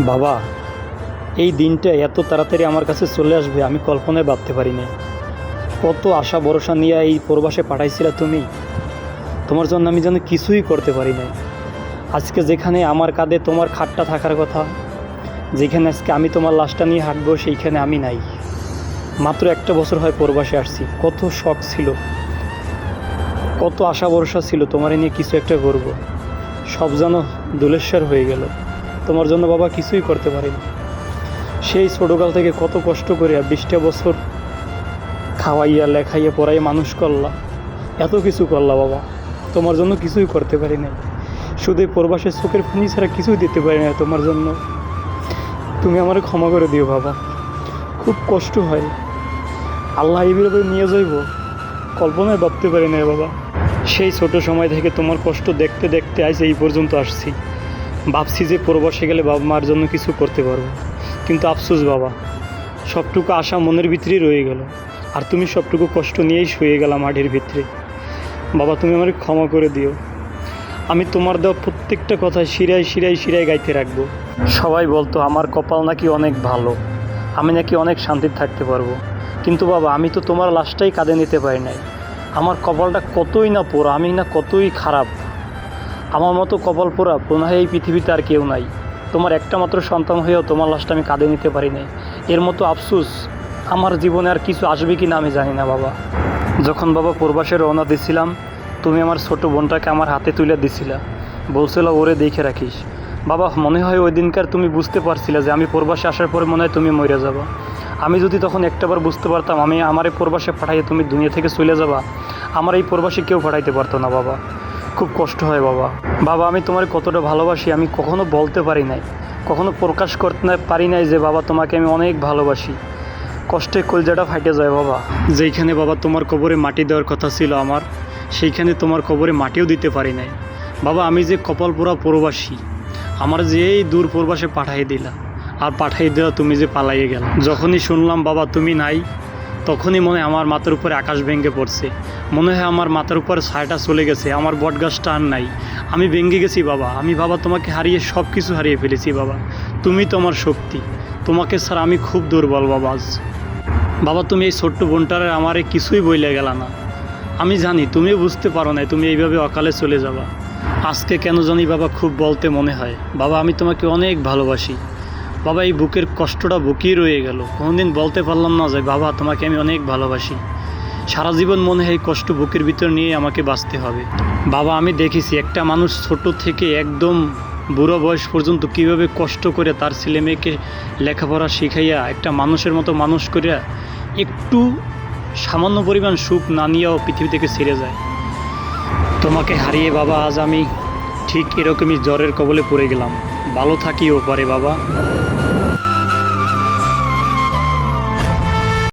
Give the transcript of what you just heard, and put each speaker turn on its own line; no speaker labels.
বাবা, এই দিনটা এত তাড়াতাড়ি আমার কাছে চলে আসবে, আমি কল্পনায় ভাবতে পারি না কত আশা ভরসা নিয়ে এই প্রবাসে পাঠাইছিলে তুমি। তোমার জন্য আমি যেন কিছুই করতে পারি না আজকে যেখানে আমার কাঁধে তোমার খাটটা থাকার কথা, যেখানে আজকে আমি তোমার লাশটা নিয়ে হাঁটবো, সেইখানে আমি নাই। মাত্র একটা বছর হয় প্রবাসে আসছি। কত শখ ছিল। কত আশা ভরসা ছিল তোমার নিয়ে কিছু একটা করব। সব যেন দুলেশ্বর হয়ে গেল। তোমার জন্য বাবা কিছুই করতে পারিনি। সেই ছোটোকাল থেকে কত কষ্ট করিয়া বিশটা বছর খাওয়াইয়া, লেখাইয়া, পড়াইয়া মানুষ করলা। এত কিছু করলা বাবা। তোমার জন্য কিছুই করতে পারি নাই। শুধু প্রবাসের চোখের পানি ছাড়া কিছুই দিতে পারি না তোমার জন্য। তুমি আমার ক্ষমা করে দিও বাবা। খুব কষ্ট হয়। আল্লাহ এইভাবে নিয়ে যাইব। কল্পনায় ভাবতে পারি না বাবা। সেই ছোট সময় থেকে তোমার কষ্ট দেখতে দেখতে আজ এই পর্যন্ত আসছি। ভাবছি যে প্রবাসে গেলে বাবা মার জন্য কিছু করতে পারব। কিন্তু আফসোস বাবা, সবটুকু আশা মনের ভিতরেই রয়ে গেল। আর তুমি সবটুকু কষ্ট নিয়েই শুয়ে গেলাম মাঠের ভিতরে। বাবা, তুমি আমার ক্ষমা করে দিও। আমি তোমার দেওয়া প্রত্যেকটা কথা শিরায় শিরায় শিরায় গাইতে রাখব। সবাই বলতো, আমার কপাল নাকি অনেক ভালো। আমি নাকি অনেক শান্তিতে থাকতে পারব। কিন্তু বাবা, আমি তো তোমার লাশটাই কাঁধে নিতে পারি নাই। আমার কপালটা কতই না পোড়া, আমি না কতই খারাপ। আমার মতো কপাল পোড়া হয় এই পৃথিবীতে আর কেউ নাই। তোমার একটা মাত্র সন্তান হয়েও তোমার লাশটা আমি কাঁদে নিতে পারি নাই। এর মতো আফসুস আমার জীবনে আর কিছু আসবে কি না আমি জানি না, বাবা। যখন বাবা প্রবাসে রওনা দিছিলাম, তুমি আমার ছোট বোনটাকে আমার হাতে তুলে দিছিলা। বলছিল, ওরে দেখে রাখিস। বাবা, মনে হয় ওই দিনকার তুমি বুঝতে পারছিলে যে আমি প্রবাসে আসার পরে মনে হয় তুমি মরে যাবা। আমি যদি তখন একটাবার বুঝতে পারতাম, আমি আমার এই প্রবাসে পাঠাইয়ে তুমি দুনিয়া থেকে চলে যাবা, আমার এই প্রবাসে কেউ পাঠাইতে পারতো না, বাবা। খুব কষ্ট হয় বাবা। বাবা, আমি তোমার কতটা ভালোবাসি আমি কখনো বলতে পারি নাই। কখনো প্রকাশ করতে পারি নাই যে, বাবা, তোমাকে আমি অনেক ভালোবাসি। কষ্টে কলজাটা ফাটে যায় বাবা। যেইখানে বাবা তোমার কবরে মাটি দেওয়ার কথা ছিল আমার, সেইখানে তোমার কবরে মাটিও দিতে পারি নাই। বাবা, আমি যে কপাল পোড়া প্রবাসী, আমার যে এই দূর প্রবাসে পাঠাই দিলা। আর পাঠাই দেওয়া তুমি যে পালাইয়ে গেল। যখনই শুনলাম, বাবা, তুমি নাই তখনই মনে আমার মাথার উপরে আকাশ ভেঙে পড়ছে। মনে হয় আমার মাথার উপর ছায়াটা চলে গেছে, আমার বট গাছটা আর নাই। আমি ভেঙে গেছি বাবা, আমি বাবা তোমাকে হারিয়ে সব কিছু হারিয়ে ফেলেছি বাবা। তুমি তো আমার শক্তি, তোমাকে স্যার আমি খুব দুর্বল বাবা আজ। বাবা, তুমি এই ছোট্ট বোনটারে আমারে কিছুই বইলে গেল না। আমি জানি, তুমিও বুঝতে পারো না তুমি এইভাবে অকালে চলে যাবা। আজকে কেন জানি বাবা খুব বলতে মনে হয়। বাবা, আমি তোমাকে অনেক ভালোবাসি। বাবা, এই বুকের কষ্টটা বুকেই রয়ে গেল। কোনোদিন বলতে পারলাম না যে, বাবা, তোমাকে আমি অনেক ভালোবাসি। সারা জীবন মনে হয় কষ্ট বুকের ভিতর নিয়ে আমাকে বাঁচতে হবে। বাবা, আমি দেখেছি একটা মানুষ ছোট থেকে একদম বুড়ো বয়স পর্যন্ত কীভাবে কষ্ট করে তার ছেলে মেয়েকে লেখাপড়া শিখাইয়া, একটা মানুষের মতো মানুষ করিয়া একটু সামান্য পরিমাণ সুখ না নিয়েও পৃথিবী থেকে ছেড়ে যায়। তোমাকে হারিয়ে বাবা, আজ আমি ঠিক এরকমই জ্বরের কবলে পড়ে গেলাম। ভালো থাকিও পারে বাবা।